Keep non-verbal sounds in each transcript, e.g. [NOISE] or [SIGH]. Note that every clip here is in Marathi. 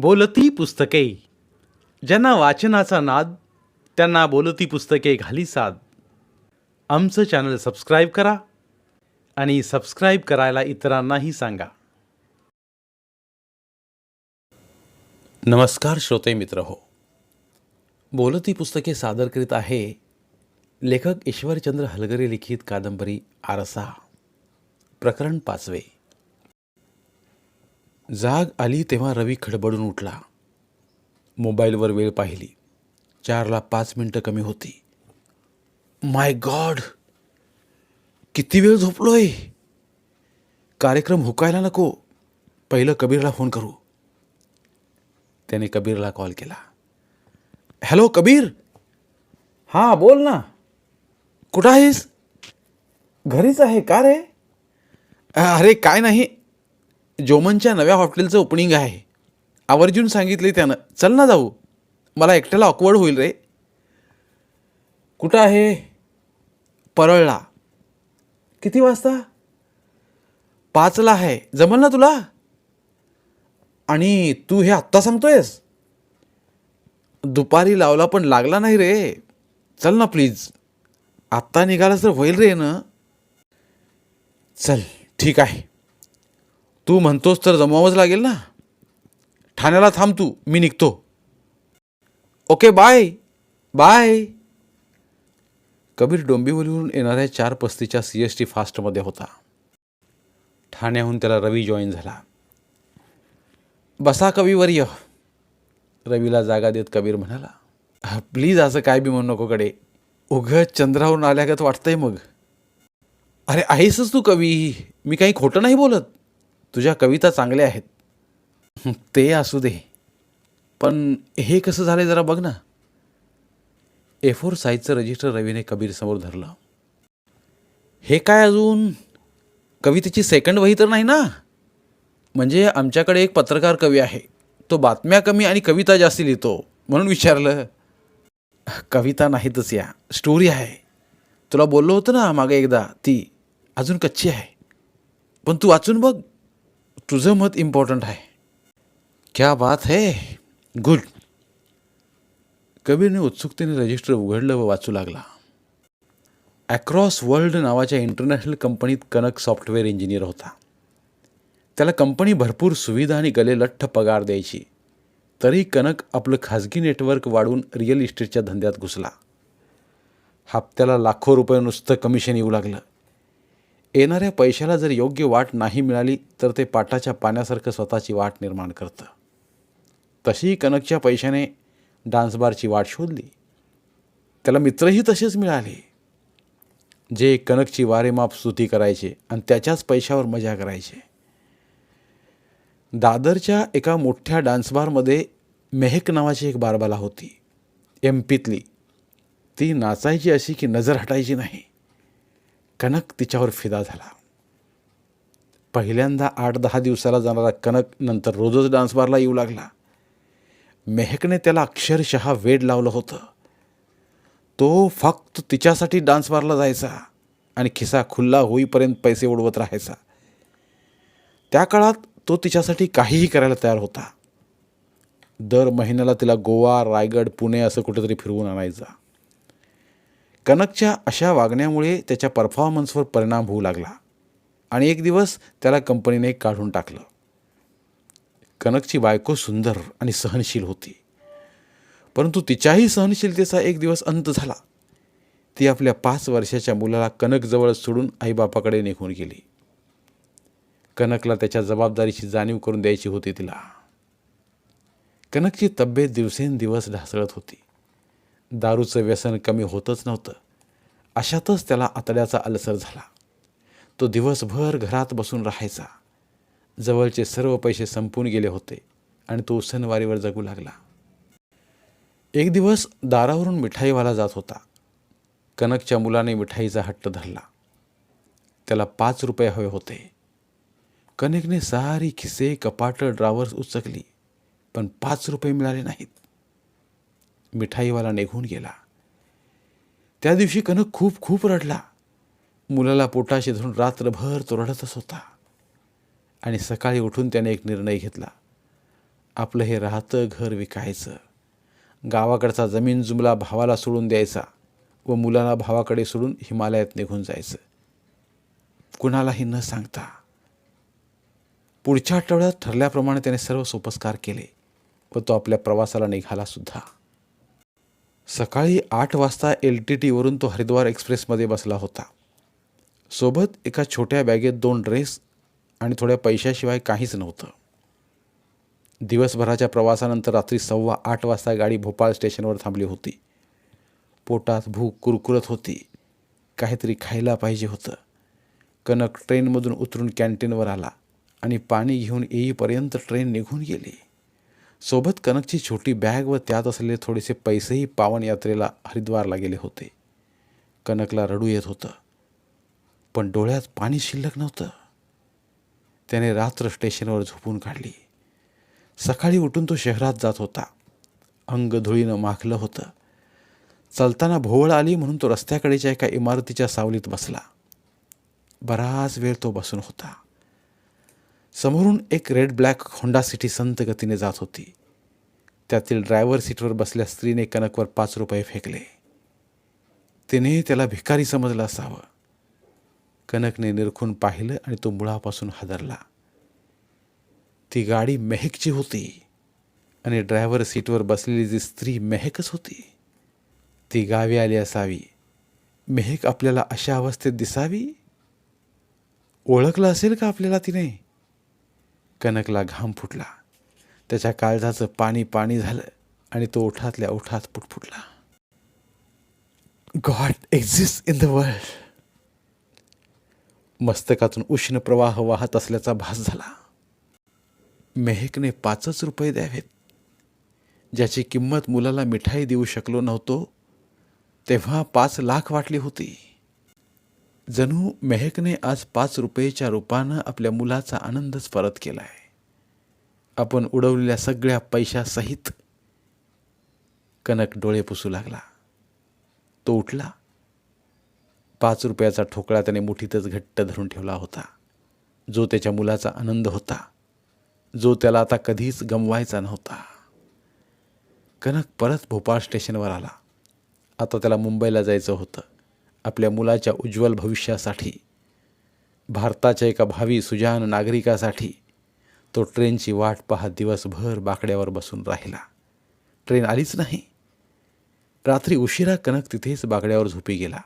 बोलती पुस्तके. ज्यांना वाचनाचा नाद त्यांना बोलती पुस्तके घाली साद. आमचं चॅनल सबस्क्राईब करा आणि सबस्क्राईब करायला इतरांनाही सांगा. नमस्कार श्रोते मित्र हो. बोलती पुस्तके सादर करीत आहे लेखक ईश्वरचंद्र हलगरे लिखित कादंबरी आरसा प्रकरण पाचवे. जाग आली तेव्हा रवी खडबडून उठला. मोबाईलवर वेळ पाहिली. चारला पाच मिनटं कमी होती. My God! किती वेळ झोपलोय? कार्यक्रम हुकायला नको. पहिलं कबीरला फोन करू. त्याने कबीरला कॉल केला. हॅलो कबीर. हां बोल ना. कुठं आहेस? घरीच आहे का रे? अरे काय नाही. जोमनच्या नव्या हॉटेलचं ओपनिंग आहे. आवर्जून सांगितले त्यानं चल ना जाऊ. मला एकट्याला ऑकवर्ड होईल रे. कुठं आहे? परळला. किती वाजता? पाचला आहे. जमल ना तुला? आणि तू हे आत्ता सांगतोयस? दुपारी लावला पण लागला नाही रे. चल ना प्लीज. आत्ता निघालास तर होईल रे ना. चल ठीक आहे. तू म्हणतोस तर जमावंच लागेल ना. ठाण्याला थांब तू मी निघतो. Okay bye. बाय. कबीर डोंबिवलीवरून येणाऱ्या चार पस्तीच्या सी एस टी फास्टमध्ये होता. ठाण्याहून त्याला रवी जॉईन झाला. बसा कवीवर्य रवीला जागा देत कबीर म्हणाला प्लीज असं काय बी म्हणू नको कडे. उघं चंद्रावरून आल्यागत वाटतंय मग. अरे आहेसच तू कवी. मी काही खोटं नाही बोलत. तुझ्या कविता चांगल्या आहेत. [LAUGHS] ते असू दे. पण हे कसं झालं जरा बघ ना. ए फोर साईजचं रजिस्टर रवीने कबीर समोर धरलं. हे काय अजून? कवितेची सेकंड वही तर नाही ना? म्हणजे आमच्याकडे एक पत्रकार कवी आहे. तो बातम्या कमी आणि कविता जास्ती लिहितो म्हणून विचारलं. कविता नाहीतच या. स्टोरी आहे. तुला बोललो होतं ना मागे एकदा. ती अजून कच्ची आहे. पण तू वाचून बघ. तुझं मत इम्पॉर्टंट आहे. क्या बात है? गुड कबीरने उत्सुकतेने रजिस्टर उघडलं व वाचू लागला. ॲक्रॉस वर्ल्ड नावाच्या इंटरनॅशनल कंपनीत कनक सॉफ्टवेअर इंजिनियर होता. त्याला कंपनी भरपूर सुविधा आणि गले लठ्ठ पगार द्यायची. तरी कनक आपलं खाजगी नेटवर्क वाढवून रिअल इस्टेटच्या धंद्यात घुसला. हप्त्याला लाखो रुपये नुसतं कमिशन येऊ लागलं. येणाऱ्या पैशाला जर योग्य वाट नाही मिळाली तर ते पाटाच्या पाण्यासारखं स्वतःची वाट निर्माण करतं. तशी कनकच्या पैशाने डान्स बारची वाट शोधली. त्याला मित्रही तसेच मिळाले. जे कनकची वारेमाप स्तुती करायचे आणि त्याच्याच पैशावर मजा करायचे. दादरच्या एका मोठ्या डान्स बारमध्ये मेहक नावाची एक बारबाला होती. एम पीतली. ती नाचायची अशी की नजर हटायची नाही. कनक तिच्यावर फिदा झाला. पहिल्यांदा आठ दहा दिवसाला जाणारा कनक नंतर रोजच डान्स बारला येऊ लागला. मेहकने त्याला अक्षरशः वेड लावलं होतं. तो फक्त तिच्यासाठी डान्स बारला जायचा आणि खिसा खुल्ला होईपर्यंत पैसे उडवत राहायचा. त्या काळात तो तिच्यासाठी काहीही करायला तयार होता. दर महिन्याला तिला गोवा रायगड पुणे असं कुठेतरी फिरवून आणायचा. कनकच्या अशा वागण्यामुळे त्याच्या परफॉर्मन्सवर परिणाम होऊ लागला आणि एक दिवस त्याला कंपनीने काढून टाकलं. कनकची बायको सुंदर आणि सहनशील होती. परंतु तिच्याही सहनशीलतेचा एक दिवस अंत झाला. ती आपल्या पाच वर्षाच्या मुलाला कनकजवळ सोडून आईबापाकडे निघून गेली. कनकला त्याच्या जबाबदारीची जाणीव करून द्यायची होती तिला. कनकची तब्येत दिवसेंदिवस ढासळत होती. दारूचं व्यसन कमी होतच नव्हतं. अशातच त्याला आतड्याचा अलसर झाला. तो दिवसभर घरात बसून राहायचा. जवळचे सर्व पैसे संपून गेले होते आणि तो सणवारीवर जगू लागला. एक दिवस दारावरून मिठाईवाला जात होता. कनकच्या मुलाने मिठाईचा हट्ट धरला. त्याला पाच रुपये हवे होते. कनकने सारी खिसे कपाटं ड्रावर्स उचकली पण पाच रुपये मिळाले नाहीत. मिठाईवाला निघून गेला. त्या दिवशी कनक खूप खूप रडला. मुलाला पोटाशी धरून रात्रभर तो रडतच होता. आणि सकाळी उठून त्याने एक निर्णय घेतला. आपलं हे राहतं घर विकायचं. गावाकडचा जमीन जुमला भावाला सोडून द्यायचा व मुलाला भावाकडे सोडून हिमालयात निघून जायचं. कुणालाही न सांगता. पुढच्या आठवड्यात ठरल्याप्रमाणे त्याने सर्व सोपस्कार केले व तो आपल्या प्रवासाला निघाला सुद्धा. सकाळी आठ वाजता एल टी टीवरून तो हरिद्वार एक्सप्रेसमध्ये बसला होता. सोबत एका छोट्या बॅगेत दोन ड्रेस आणि थोड्या पैशाशिवाय काहीच नव्हतं. दिवसभराच्या प्रवासानंतर रात्री सव्वा आठ वाजता गाडी भोपाळ स्टेशनवर थांबली होती. पोटात भूक कुरकुरत होती. काहीतरी खायला पाहिजे होतं. कनक ट्रेनमधून उतरून कॅन्टीनवर आला आणि पाणी घेऊन येईपर्यंत ट्रेन निघून गेली. सोबत कनकची छोटी बॅग व त्यात असलेले थोडेसे पैसेही पावन यात्रेला हरिद्वारला गेले होते. कनकला रडू येत होतं. पण डोळ्यात पाणी शिल्लक नव्हतं. त्याने रात्र स्टेशनवर झोपून काढली. सकाळी उठून तो शहरात जात होता. अंग धुळीनं माखलं होतं. चालताना भोवळ आली म्हणून तो रस्त्याकडेच्या एका इमारतीच्या सावलीत बसला. बराच वेळ तो बसून होता. समोरून एक रेड ब्लॅक होंडा सिटी संत गतीने जात होती. त्यातील ड्रायव्हर सीटवर बसल्या स्त्रीने कनकवर पाच रुपये फेकले. तिने त्याला भिकारी समजलं असावं. कनकने निरखून पाहिलं आणि तो मुळापासून हादरला. ती गाडी मेहकची होती आणि ड्रायव्हर सीटवर बसलेली जी स्त्री मेहकच होती ती गावी आली असावी. मेहक आपल्याला अशा अवस्थेत दिसावी? ओळखलं असेल का आपल्याला तिने? कनकला घाम फुटला. त्याच्या काळजाचं पाणी पाणी झालं आणि तो ओठातल्या ओठात फुटफुटला God exist in the world. मस्तकातून उष्ण प्रवाह वाहत असल्याचा भास झाला. मेहकने पाचच रुपये द्यावेत. ज्याची किंमत मुलाला मिठाई देऊ शकलो नव्हतो तेव्हा पाच लाख वाटली होती. जणू मेहकने आज पाच रुपयेच्या रूपानं आपल्या मुलाचा आनंदच परत केला आहे आपण उडवलेल्या सगळ्या पैशासहित कनक डोळे पुसू लागला. तो उठला. पाच रुपयाचा ठोकळा त्याने मुठीतच घट्ट धरून ठेवला होता. जो त्याच्या मुलाचा आनंद होता जो त्याला आता कधीच गमवायचा नव्हता. कनक परत भोपाळ स्टेशनवर आला. आता त्याला मुंबईला जायचं होतं. आपल्या मुलाच्या उज्ज्वल भविष्यासाठी भारताच्या एका भावी सुजान नागरिकासाठी तो ट्रेनची वाट पाहत दिवसभर बाकड्यावर बसून राहिला. ट्रेन आलीच नाही. रात्री उशिरा कनक तिथेच बाकड्यावर झोपी गेला.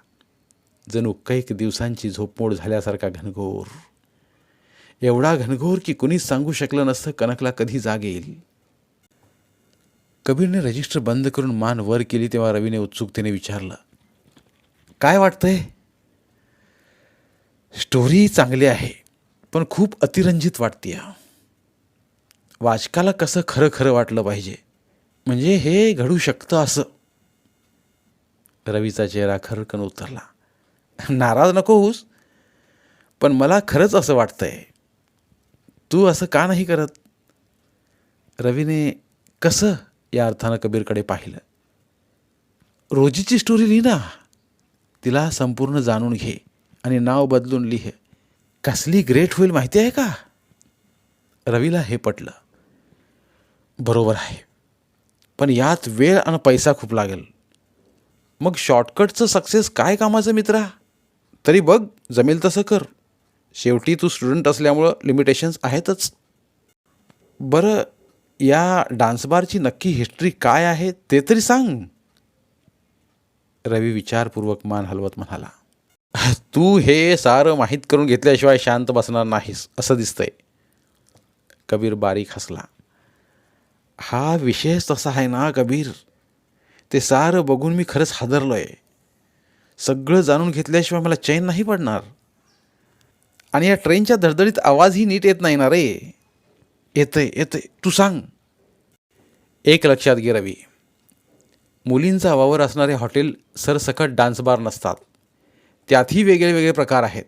जणू कैक दिवसांची झोपमोड झाल्यासारखा घनघोर. एवढा घनघोर की कुणीच सांगू शकलं नसतं कनकला कधी जाग येईल. कबीरने रजिस्टर बंद करून मान वर केली तेव्हा रवीने उत्सुकतेने विचारलं काय वाटतंय? स्टोरी चांगली आहे पण खूप अतिरंजित वाटते वाचकाला कसं खरं खरं वाटलं पाहिजे म्हणजे हे घडू शकतं असं. रवीचा चेहरा खरकन उतरला. नाराज नको होऊस पण मला खरंच असं वाटतंय. तू असं का नाही करत? रवीने कसं या अर्थानं कबीरकडे पाहिलं? रोजीची स्टोरी लिही ना तिला संपूर्ण जाणून घे आणि नाव बदलून लिह. कसली ग्रेट होईल माहिती आहे का? रवीला हे पटलं. बरोबर आहे. पण यात वेळ आणि पैसा खूप लागेल. मग शॉर्टकटचं सक्सेस काय कामाचं मित्रा? तरी बघ जमेल तसं कर. शेवटी तू स्टुडंट असल्यामुळं लिमिटेशन्स आहेतच. बरं या डान्स बारची नक्की हिस्ट्री काय आहे ते तरी सांग. रवी विचारपूर्वक मान हलवत म्हणाला तू हे सारं माहीत करून घेतल्याशिवाय शांत बसणार नाहीस असं दिसतंय. कबीर बारीक हसला हा विषयच तसा आहे ना कबीर? ते सारं बघून मी खरंच हादरलो आहे सगळं जाणून घेतल्याशिवाय मला चैन नाही पडणार. आणि या ट्रेनच्या धडधडीत आवाजही नीट येत नाही ना रे. येतंय येतंय. तू सांग. एक लक्षात घे रवी. मुलींचा वावर असणारे हॉटेल सरसकट डान्स बार नसतात. त्यातही वेगळे वेगळे प्रकार आहेत.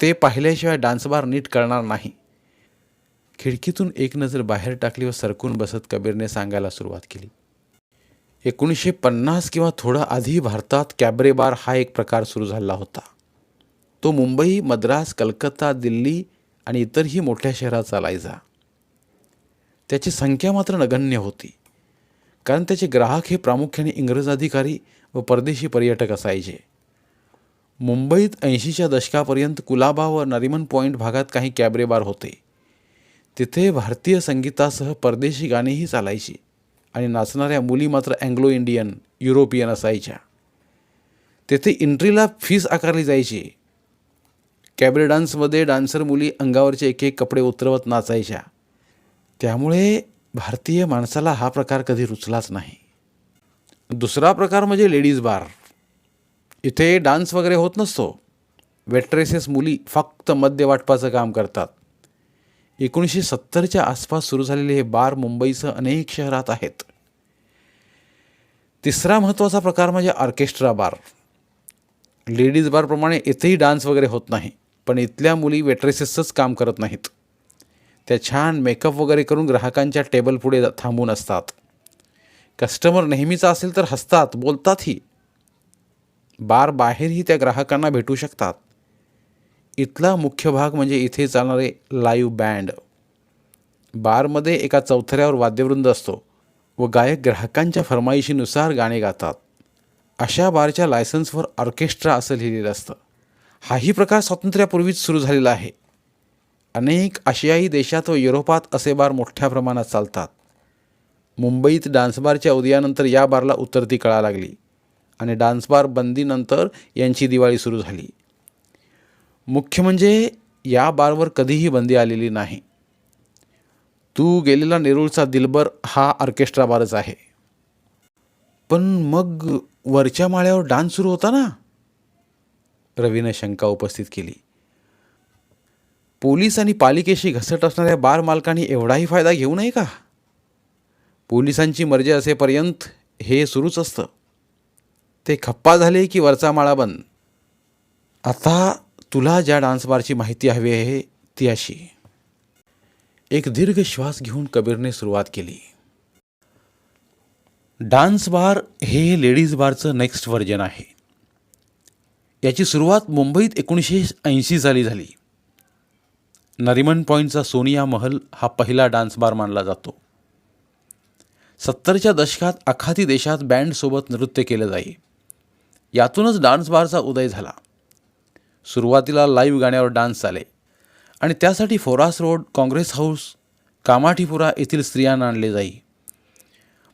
ते पाहिल्याशिवाय डान्स बार नीट कळणार नाही. खिडकीतून एक नजर बाहेर टाकली व सरकून बसत कबीरने सांगायला सुरुवात केली. एकोणीसशे पन्नास किंवा थोडं आधी भारतात कॅबरे बार हा एक प्रकार सुरू झाला होता. तो मुंबई मद्रास कलकत्ता दिल्ली आणि इतरही मोठ्या शहरात चालायचा. त्याची संख्या मात्र नगण्य होती. कारण त्याचे ग्राहक हे प्रामुख्याने इंग्रज अधिकारी व परदेशी पर्यटक असायचे. मुंबईत ऐंशीच्या दशकापर्यंत कुलाबा व नरिमन पॉईंट भागात काही कॅबरे बार होते. तिथे भारतीय संगीतासह परदेशी गाणीही चालायची आणि नाचणाऱ्या मुली मात्र अँग्लो इंडियन युरोपियन असायच्या. तेथे एंट्रीला फीस आकारली जायची. कॅबरे डान्समध्ये डान्सर मुली अंगावरचे एक एक कपडे उतरवत नाचायच्या. त्यामुळे भारतीय माणसाला हा प्रकार कधी रुचलाच नाही. दुसरा प्रकार म्हणजे लेडीज बार. इथे डान्स वगैरे होत नसतो. वेट्रेसेस मुली फक्त मद्य वाटपाचं काम करतात. एकोणीसशे सत्तरच्या आसपास सुरू झालेले हे बार मुंबईसह अनेक शहरात आहेत. तिसरा महत्त्वाचा प्रकार म्हणजे ऑर्केस्ट्रा बार. लेडीज बारप्रमाणे इथेही डान्स वगैरे होत नाही पण इथल्या मुली वेट्रेसेसचंच काम करत नाहीत. त्या छान मेकअप वगैरे करून ग्राहकांच्या टेबल पुढे थांबून असतात. कस्टमर नेहमीचा असेल तर हसतात बोलतातही बार बाहेरही त्या ग्राहकांना भेटू शकतात. इथला मुख्य भाग म्हणजे इथे चालणारे लाईव्ह बँड बारमध्ये एका चौथऱ्यावर वाद्यवृंद असतो व गायक ग्राहकांच्या फरमाईशीनुसार गाणे गातात. अशा बारच्या लायसन्सवर ऑर्केस्ट्रा असं लिहिलेलं असतं. हाही प्रकार स्वातंत्र्यापूर्वीच सुरू झालेला आहे. अनेक आशियाई देशात व युरोपात असे बार मोठ्या प्रमाणात चालतात. मुंबईत डान्स बारच्या उदयानंतर या बारला उतरती कळा लागली आणि डान्स बार बंदीनंतर यांची दिवाळी सुरू झाली. मुख्य म्हणजे या बारवर कधीही बंदी आलेली नाही. तू गेलेला नेरूळचा दिलबर हा ऑर्केस्ट्रा बारच आहे. पण मग वरच्या माळ्यावर डान्स सुरू होता ना? रवीनं शंका उपस्थित केली. पोलीस आणि पालिकेशी घसट असणाऱ्या बार मालकांनी एवढाही फायदा घेऊ नये का? पोलिसांची मर्जी असेपर्यंत हे सुरूच असतं. ते खप्पा झाले की वरचा माळा बंद. आता तुला ज्या डान्स बारची माहिती हवी आहे ती अशी. एक दीर्घ श्वास घेऊन कबीरने सुरुवात केली. डान्स बार हे लेडीज बारचं नेक्स्ट व्हर्जन आहे. याची सुरुवात मुंबईत एकोणीसशे ऐंशी साली झाली. नरिमन पॉईंटचा सोनिया महल हा पहिला डान्स बार मानला जातो. सत्तरच्या दशकात आखाती देशात बँडसोबत नृत्य केलं जाई. यातूनच डान्स बारचा उदय झाला. सुरुवातीला लाईव्ह गाण्यावर डान्स आले आणि त्यासाठी Foras road Congress House Kamathipura येथील स्त्रियांना आणले जाई.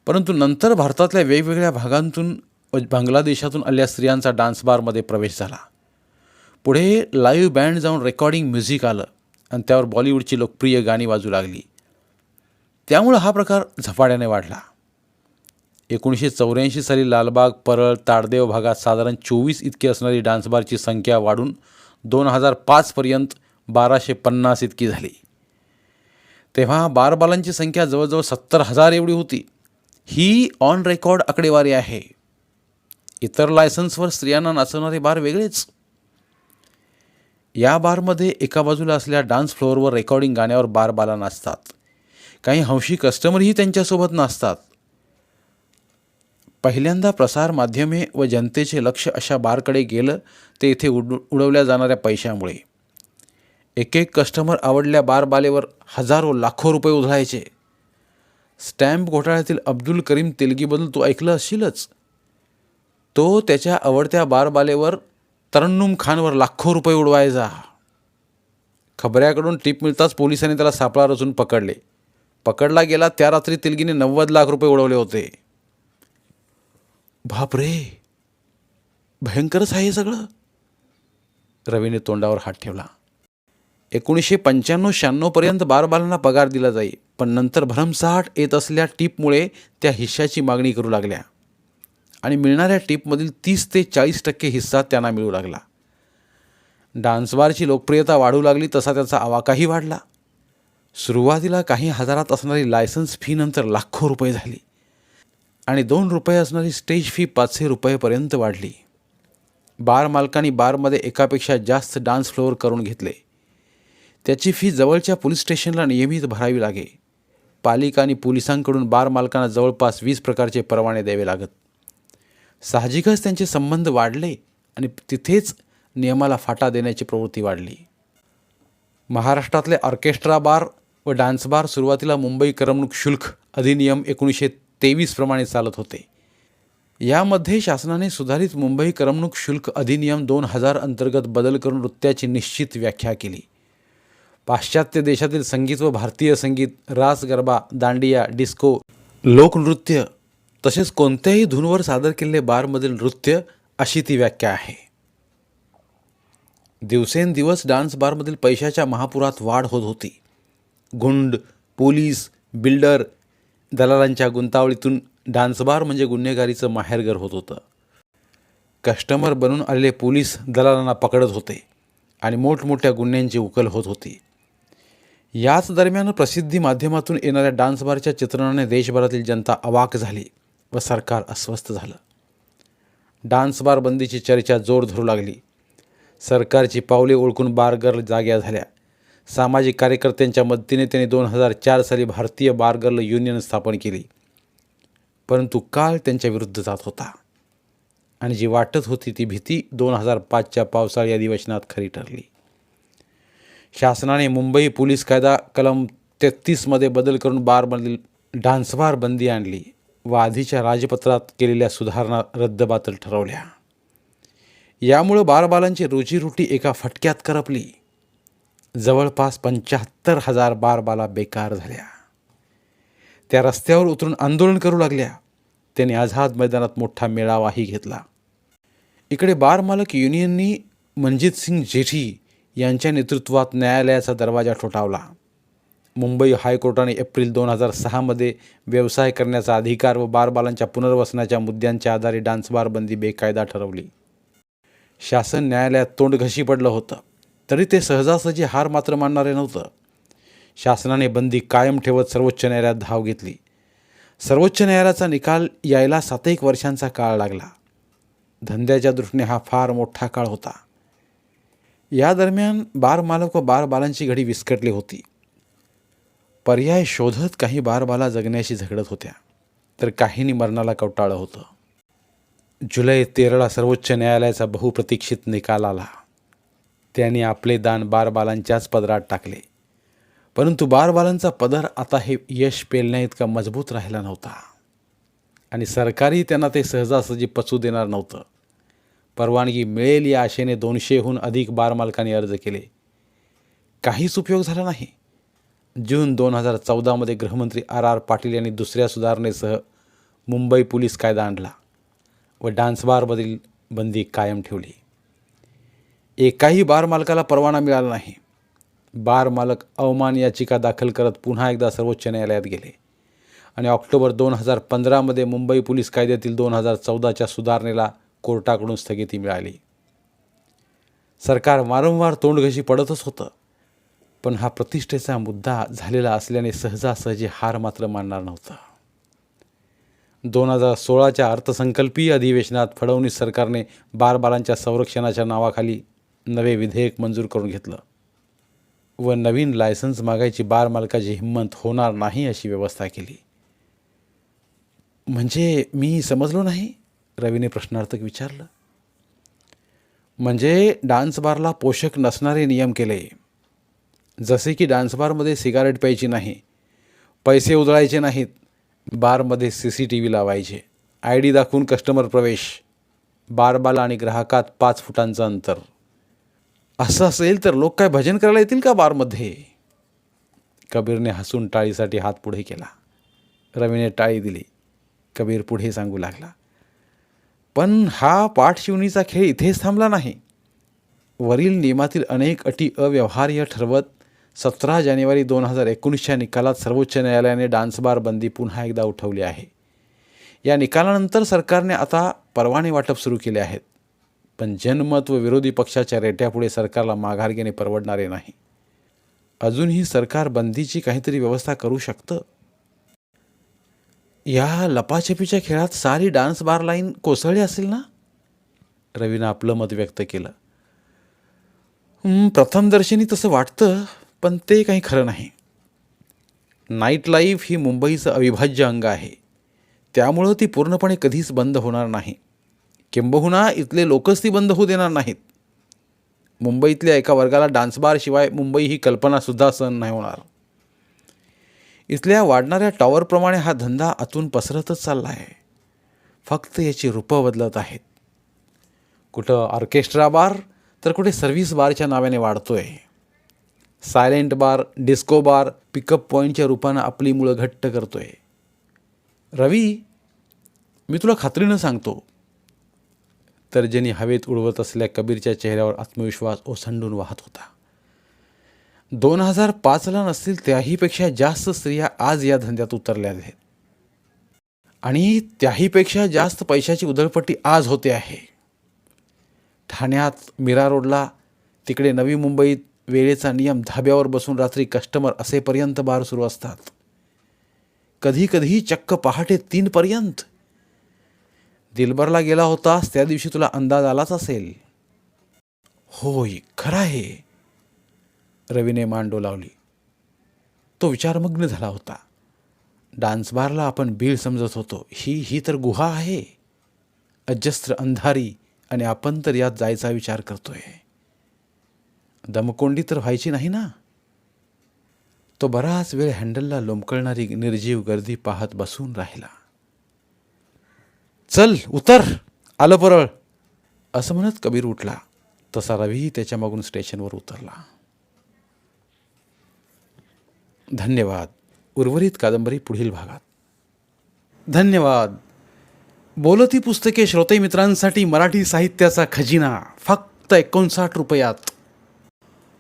परंतु नंतर भारतातल्या वेगवेगळ्या भागांतून व बांगलादेशातून आलेल्या स्त्रियांचा डान्स बारमध्ये प्रवेश झाला. पुढे लाईव्ह बँड जाऊन रेकॉर्डिंग म्युझिक आलं. आणि त्यावर बॉलिवूडची लोकप्रिय गाणी वाजू लागली. त्यामुळं हा प्रकार झपाट्याने वाढला. एकोणीसशे चौऱ्याऐंशी साली लालबाग परळ ताडदेव भागात साधारण चोवीस इतकी असणारी डान्सबारची संख्या वाढून दोन हजार पाचपर्यंत बाराशे पन्नास इतकी झाली. तेव्हा बारबालांची संख्या जवळजवळ सत्तर हजार एवढी होती. ही ऑन रेकॉर्ड आकडेवारी आहे. इतर लायसन्सवर स्त्रियांना नाचवणारे बार वेगळेच. या बारमध्ये एका बाजूला असल्या डान्स फ्लोअरवर रेकॉर्डिंग गाण्यावर बारबाला नाचतात. काही हौशी कस्टमरही त्यांच्यासोबत नाचतात. पहिल्यांदा प्रसारमाध्यमे व जनतेचे लक्ष अशा बारकडे गेलं ते इथे उड उडवल्या जाणाऱ्या पैशामुळे. एक एक कस्टमर आवडल्या बारबालेवर हजारो लाखो रुपये उधळायचे. स्टॅम्प घोटाळ्यातील अब्दुल करीम तेलगीबद्दल तू ऐकलं असशीलच? तो त्याच्या आवडत्या बारबालेवर तरन्नुम खानवर लाखो रुपये उडवायचा खबऱ्याकडून टीप मिळताच पोलिसांनी त्याला सापळा रचून पकडले. पकडला गेला त्या रात्री तिलगीने नव्वद लाख रुपये उडवले होते. बापरे! भयंकरच आहे हे सगळं. रवीने तोंडावर हात ठेवला. एकोणीसशे पंच्याण्णव शहाण्णवपर्यंत बारबालांना पगार दिला जाई पण नंतर भरमसाठ येत असल्या टीपमुळे त्या हिश्श्याची मागणी करू लागल्या. आणि मिळणाऱ्या टिपमधील तीस ते चाळीस टक्के हिस्सा त्यांना मिळू लागला. डान्सबारची लोकप्रियता वाढू लागली तसा त्याचा आवाकाही वाढला. सुरुवातीला काही हजारात असणारी लायसन्स फी नंतर लाखो रुपये झाली. आणि दोन रुपये असणारी स्टेज फी पाचशे रुपयेपर्यंत वाढली. बार मालकांनी बारमध्ये एकापेक्षा जास्त डान्स फ्लोअर करून घेतले. त्याची फी जवळच्या पोलीस स्टेशनला नियमित भरावी लागे. पालिका आणि पोलिसांकडून बार मालकांना जवळपास वीस प्रकारचे परवाने द्यावे लागत. साहजिकच त्यांचे संबंध वाढले आणि तिथेच नियमाला फाटा देण्याची प्रवृत्ती वाढली. महाराष्ट्रातले ऑर्केस्ट्रा बार व डान्स बार सुरुवातीला मुंबई करमणूक शुल्क अधिनियम एकोणीसशे तेवीसप्रमाणे चालत होते. यामध्ये शासनाने सुधारित मुंबई करमणूक शुल्क अधिनियम दोन हजार अंतर्गत बदल करून नृत्याची निश्चित व्याख्या केली. पाश्चात्य देशातील संगीत व भारतीय संगीत रास गरबा दांडिया डिस्को लोकनृत्य तसेच कोणत्याही धूनवर सादर केलेले बारमधील नृत्य अशी ती व्याख्या आहे. दिवसेंदिवस डान्स बारमधील पैशाच्या महापुरात वाढ होत होती. गुंड पोलीस बिल्डर दलालांच्या गुंतावळीतून डान्स बार म्हणजे गुन्हेगारीचं माहेरघर होत होतं. कस्टमर बनून आलेले पोलीस दलालांना पकडत होते आणि मोठमोठ्या गुन्ह्यांची उकल होत होती. याच दरम्यान प्रसिद्धी माध्यमातून येणाऱ्या डान्स बारच्या चित्रणाने देशभरातील जनता अवाक झाली. व सरकार अस्वस्थ झालं. डान्स बार बंदीची चर्चा जोर धरू लागली. सरकारची पावले ओळखून बारगर्ल जाग्या झाल्या. सामाजिक कार्यकर्त्यांच्या मदतीने त्यांनी दोन हजार चार साली भारतीय बारगर्ल युनियन स्थापन केली. परंतु काळ त्यांच्या विरुद्ध जात होता. आणि जी वाटत होती ती भीती दोन हजार पाचच्या पावसाळी अधिवेशनात खरी ठरली. शासनाने मुंबई पोलीस कायदा कलम तेहतीसमध्ये बदल करून बारमधील डान्स बार बंदी आणली. व आधीच्या राजपत्रात केलेल्या सुधारणा रद्दबातल ठरवल्या. यामुळं बारबालांची रोजीरोटी एका फटक्यात करपली. जवळपास पंच्याहत्तर हजार बारबाला बेकार झाल्या. त्या रस्त्यावर उतरून आंदोलन करू लागल्या. त्यांनी आझाद मैदानात मोठा मेळावाही घेतला. इकडे बार मालक युनियननी मनजित सिंग जेठी यांच्या नेतृत्वात न्यायालयाचा दरवाजा ठोठावला. मुंबई हायकोर्टाने एप्रिल दोन हजार सहामध्ये व्यवसाय करण्याचा अधिकार व बारबालांच्या पुनर्वसनाच्या मुद्द्यांच्या आधारे डान्स बार बंदी बेकायदा ठरवली. शासन न्यायालयात तोंडघशी पडलं होतं. तरी ते सहजासहजी हार मात्र मानणारे नव्हतं. शासनाने बंदी कायम ठेवत सर्वोच्च न्यायालयात धाव घेतली. सर्वोच्च न्यायालयाचा निकाल यायला सात एक वर्षांचा काळ लागला. धंद्याच्या दृष्टीने हा फार मोठा काळ होता. या दरम्यान बार मालक व बार बालांची घडी विस्कटली होती. पर्याय शोधत काही बारबाला जगण्याशी झगडत होत्या. तर काहींनी मरणाला कवटाळं होतं. जुलै तेराला सर्वोच्च न्यायालयाचा बहुप्रतीक्षित निकाल आला. त्यांनी आपले दान बारबालांच्याच पदरात टाकले. परंतु बारबालांचा पदर आता हे यश पेलण्याइतका मजबूत राहिला नव्हता. आणि सरकारही त्यांना ते सहजासहजी पचू देणार नव्हतं. परवानगी मिळेल या आशेने दोनशेहून अधिक बारमालकांनी अर्ज केले. काहीच उपयोग झाला नाही. जून दोन हजार चौदामध्ये गृहमंत्री आर आर पाटील यांनी दुसऱ्या सुधारणेसह मुंबई पोलीस कायदा आणला व डान्स बारमधील बंदी कायम ठेवली. एकाही बार मालकाला परवाना मिळाला नाही. बार मालक अवमान याचिका दाखल करत पुन्हा एकदा सर्वोच्च न्यायालयात गेले आणि ऑक्टोबर दोन हजार पंधरामध्ये मुंबई पोलीस कायद्यातील दोन हजार चौदाच्या सुधारणेला कोर्टाकडून स्थगिती मिळाली. सरकार वारंवार तोंडघशी पडतच होतं. पण हा प्रतिष्ठेचा मुद्दा झालेला असल्याने सहजासहजी हार मात्र मानणार नव्हता. दोन हजार सोळाच्या अर्थसंकल्पीय अधिवेशनात फडणवीस सरकारने बारबालांच्या संरक्षणाच्या नावाखाली नवे विधेयक मंजूर करून घेतलं. व नवीन लायसन्स मागायची बार मालकाची हिंमत होणार नाही अशी व्यवस्था केली. म्हणजे मी समजलो नाही? रवीने प्रश्नार्थक विचारलं. म्हणजे डान्स बारला पोषक नसणारे नियम केले. जसे की डान्स बारमध्ये सिगारेट प्यायची नाही पैसे उधळायचे नाहीत बारमध्ये सी सी टी व्ही लावायचे. आय डी दाखवून कस्टमर प्रवेश बारबाला आणि ग्राहकात पाच फुटांचं अंतर. असं असेल तर लोक काय भजन करायला येतील का बारमध्ये कबीरने हसून टाळीसाठी हात पुढे केला. रवीने टाळी दिली. कबीर पुढे सांगू लागला. पण हा पाठशिवणीचा खेळ इथेच थांबला नाही. वरील नियमातील अनेक अटी अव्यवहार्य ठरवत सतरा जानेवारी दोन हजार एकोणीसच्या निकालात सर्वोच्च न्यायालयाने डान्स बार बंदी पुन्हा एकदा उठवली आहे. या निकालानंतर सरकारने आता परवाने वाटप सुरू केले आहेत. पण जनमत व विरोधी पक्षाच्या रेट्यापुढे सरकारला माघार घेणे परवडणारे नाही. अजूनही सरकार बंदीची काहीतरी व्यवस्था करू शकतं? या लपाछपीच्या खेळात सारी डान्स बार लाईन कोसळली असेल ना? रवीनं आपलं मत व्यक्त केलं. प्रथमदर्शनी तसं वाटतं. पण ते काही खरं नाही. नाईट लाईफ ही मुंबईचं अविभाज्य अंग आहे. त्यामुळं ती पूर्णपणे कधीच बंद होणार नाही. किंबहुना इथले लोकच ती बंद होऊ देणार नाहीत. मुंबईतल्या एका वर्गाला डान्स बारशिवाय मुंबई ही कल्पनासुद्धा सहन नाही होणार. इथल्या वाढणाऱ्या टॉवरप्रमाणे हा धंदा आतून पसरतच चालला आहे फक्त याची रूपं बदलत आहेत. कुठं ऑर्केस्ट्रा बार तर कुठे सर्व्हिस बारच्या नावाने वाढतो आहे silent bar disco bar pickup पॉईंटच्या रूपानं आपली मुळं घट्ट करतोय. रवी मी तुला खात्रीनं सांगतो. तर्जनी हवेत उडवत असलेल्या कबीरच्या चेहऱ्यावर आत्मविश्वास ओसंडून वाहत होता. दोन हजार पाचला नसतील त्याहीपेक्षा जास्त स्त्रिया आज या धंद्यात उतरल्या आहेत. आणि त्याहीपेक्षा जास्त पैशाची उधळपट्टी आज होते आहे. ठाण्यात मीरा रोडला तिकडे नवी मुंबईत वेळेचा नियम धाब्यावर बसून रात्री कस्टमर असेपर्यंत बार सुरू असतात. कधी कधी चक्क पहाटे तीनपर्यंत दिलबरला गेला होतास त्या दिवशी तुला अंदाज आलाच असेल. होय खरं आहे. रवीने मान डोलावली तो विचारमग्न झाला होता. डान्स बारला आपण बीळ समजत होतो. ही ही तर गुहा आहे. अजस्त्र अंधारी आणि आपण तर यात जायचा विचार करतोय. दमकोंडी तर व्हायची नाही ना? तो बराच वेळ हँडलला लोंबकळणारी निर्जीव गर्दी पाहत बसून राहिला. चल उतर! आलं परळ! असं म्हणत कबीर उठला. तसा रवीही त्याच्या मागून स्टेशनवर उतरला. धन्यवाद. उर्वरित कादंबरी पुढील भागात. धन्यवाद. बोलती पुस्तके श्रोते मित्रांसाठी मराठी साहित्याचा खजिना. फक्त एकोणसाठ रुपयात.